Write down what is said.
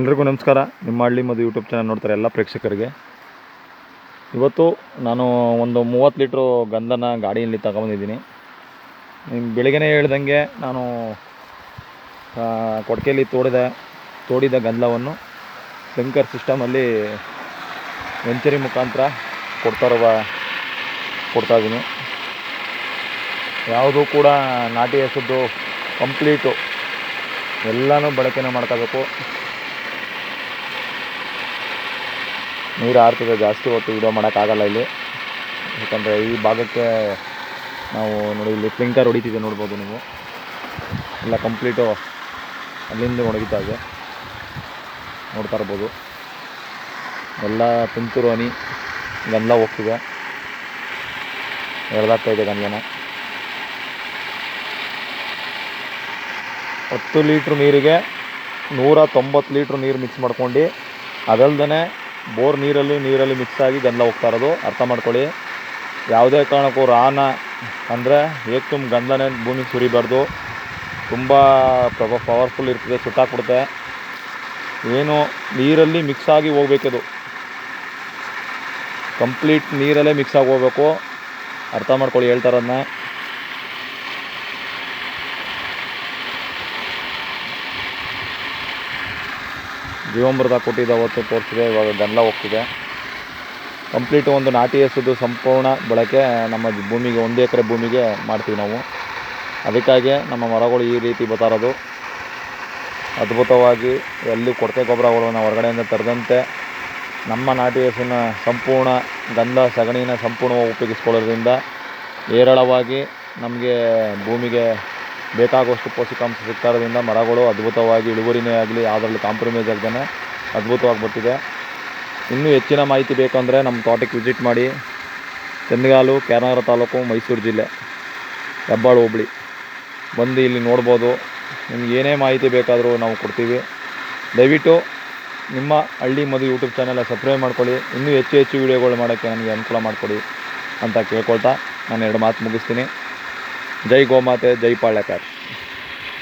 ಎಲ್ರಿಗೂ ನಮಸ್ಕಾರ. ನಿಮ್ಮ ಹಳ್ಳಿ ಮದು ಯೂಟ್ಯೂಬ್ ಚಾನಲ್ ನೋಡ್ತಾರೆ ಎಲ್ಲ ಪ್ರೇಕ್ಷಕರಿಗೆ. ಇವತ್ತು ನಾನು ಒಂದು ಮೂವತ್ತು ಲೀಟ್ರು ಗಂಧನ ಗಾಡಿಯಲ್ಲಿ ತಗೊಂಬಂದಿದ್ದೀನಿ. ನಿಮ್ಮ ಬೆಳಿಗ್ಗೆ ಹೇಳ್ದಂಗೆ ನಾನು ಕೊಡಕೆಯಲ್ಲಿ ತೋಡಿದ ತೋಡಿದ ಗಂಧವನ್ನು ಸ್ಪ್ರಿಂಕರ್ ಸಿಸ್ಟಮಲ್ಲಿ ವೆಂಚರಿ ಮುಖಾಂತರ ಕೊಡ್ತಾ ಇರುವ ಯಾವುದು ಕೂಡ ನಾಟಿ ಹೆಸದ್ದು ಕಂಪ್ಲೀಟು ಎಲ್ಲನೂ ಬಳಕೆನ ಮಾಡ್ಕೋಬೇಕು. ನೀರು ಆರ್ತದೆ ಜಾಸ್ತಿ ಹೊತ್ತು ವಿಡಿಯೋ ಮಾಡೋಕ್ಕಾಗಲ್ಲ ಇಲ್ಲಿ. ಯಾಕಂದರೆ ಈ ಭಾಗಕ್ಕೆ ನಾವು ನೋಡಿ ಇಲ್ಲಿ ಸ್ಪ್ರಿಂಕರ್ ಹೊಡಿತಿದ್ದೆ ನೋಡ್ಬೋದು ನೀವು. ಎಲ್ಲ ಕಂಪ್ಲೀಟು ಅಲ್ಲಿಂದ ಒಣಗಿತಾ ಇದೆ. ನೋಡ್ತಾ ಇರ್ಬೋದು. ಎಲ್ಲ ತುಂತುರು ಹನಿ, ಗಂಧ ಹೋಗ್ತಿದೆ. ಎರಡಾಗ್ತಾ ಇದೆ ಗಂಧನ. ಹತ್ತು ಲೀಟ್ರ್ ನೀರಿಗೆ ನೂರ ತೊಂಬತ್ತು ಲೀಟ್ರ್ ನೀರು ಮಿಕ್ಸ್ ಮಾಡ್ಕೊಂಡು ಅದಲ್ದೇ ಬೋರ್ ನೀರಲ್ಲಿ ನೀರಲ್ಲಿ ಮಿಕ್ಸ್ ಆಗಿ ಗಂಧ ಹೋಗ್ತಾ ಇರೋದು. ಅರ್ಥ ಮಾಡ್ಕೊಳ್ಳಿ. ಯಾವುದೇ ಕಾರಣಕ್ಕೂ ರಾನ ಅಂದರೆ ಏಕ್ ತುಂಬ ಗಂಧನೇ ಭೂಮಿಗೆ ಸುರಿಬಾರ್ದು. ತುಂಬ ಪ್ರಭ ಪವರ್ಫುಲ್ ಇರ್ತದೆ, ಸುಟ್ಟಾಕ್ಬಿಡುತ್ತೆ. ಏನು, ನೀರಲ್ಲಿ ಮಿಕ್ಸ್ ಆಗಿ ಹೋಗ್ಬೇಕಿದು ಕಂಪ್ಲೀಟ್ ನೀರಲ್ಲೇ ಮಿಕ್ಸ್ ಆಗಿ ಹೋಗ್ಬೇಕು. ಅರ್ಥ ಮಾಡ್ಕೊಳ್ಳಿ ಹೇಳ್ತಾರದನ್ನ ಜೀವಾಮೃತ ಕೊಟ್ಟಿದ್ದ ಅವತ್ತು ತೋರಿಸಿದೆ, ಇವಾಗ ಗಂಧ ಹೋಗ್ತಿದೆ. ಕಂಪ್ಲೀಟ್ ಒಂದು ನಾಟಿ ಹಸುದು ಸಂಪೂರ್ಣ ಬಳಕೆ ನಮ್ಮ ಭೂಮಿಗೆ, ಒಂದು ಎಕರೆ ಭೂಮಿಗೆ ಮಾಡ್ತೀವಿ ನಾವು. ಅದಕ್ಕಾಗಿ ನಮ್ಮ ಮರಗಳು ಈ ರೀತಿ ಬತ್ತಾರದು ಅದ್ಭುತವಾಗಿ ಎಲ್ಲಿ ಕೊರತೆ ಗೊಬ್ಬರಗಳನ್ನು ಹೊರಗಡೆಯಿಂದ ತರದಂತೆ ನಮ್ಮ ನಾಟಿ ಹಸುವಿನ ಸಂಪೂರ್ಣ ಗಂಧ, ಸಗಣಿನ ಸಂಪೂರ್ಣವಾಗಿ ಉಪಯೋಗಿಸ್ಕೊಳ್ಳೋದ್ರಿಂದ ಹೇರಳವಾಗಿ ನಮಗೆ ಭೂಮಿಗೆ ಬೇಕಾಗುವಷ್ಟು ಪೋಷಕಾಂಶ ಸಿಗ್ತಾ ಇರೋದ್ರಿಂದ ಮರಗಳು ಅದ್ಭುತವಾಗಿ ಇಳುವರಿನೇ ಆಗಲಿ ಅದರಲ್ಲಿ ಕಾಂಪ್ರಮೈಸ್ ಆಗ್ದೇ ಅದ್ಭುತವಾಗಿ ಬರ್ತಿದೆ. ಇನ್ನೂ ಹೆಚ್ಚಿನ ಮಾಹಿತಿ ಬೇಕಂದರೆ ನಮ್ಮ ತೋಟಕ್ಕೆ ವಿಸಿಟ್ ಮಾಡಿ. ಚಂದಗಾಲು ಕೆರನಗರ ತಾಲೂಕು, ಮೈಸೂರು ಜಿಲ್ಲೆ, ಹೆಬ್ಬಾಳು ಹೋಬಳಿ. ಬಂದು ಇಲ್ಲಿ ನೋಡ್ಬೋದು. ನಿಮ್ಗೆ ಏನೇ ಮಾಹಿತಿ ಬೇಕಾದರೂ ನಾವು ಕೊಡ್ತೀವಿ. ದಯವಿಟ್ಟು ನಿಮ್ಮ ಹಳ್ಳಿ ಮದು ಯೂಟ್ಯೂಬ್ ಚಾನೆಲ್ ಸಬ್ಸ್ಕ್ರೈಬ್ ಮಾಡ್ಕೊಳ್ಳಿ. ಇನ್ನೂ ಹೆಚ್ಚು ಹೆಚ್ಚು ವೀಡಿಯೋಗಳು ಮಾಡೋಕ್ಕೆ ನನಗೆ ಅನುಕೂಲ ಮಾಡಿಕೊಡಿ ಅಂತ ಕೇಳ್ಕೊಳ್ತಾ ನಾನು ಎರಡು ಮಾತು ಮುಗಿಸ್ತೀನಿ. ಜೈ ಗೋಮಾತೆ, ಜೈ ಪಾಳ್ಯಕಾರ್.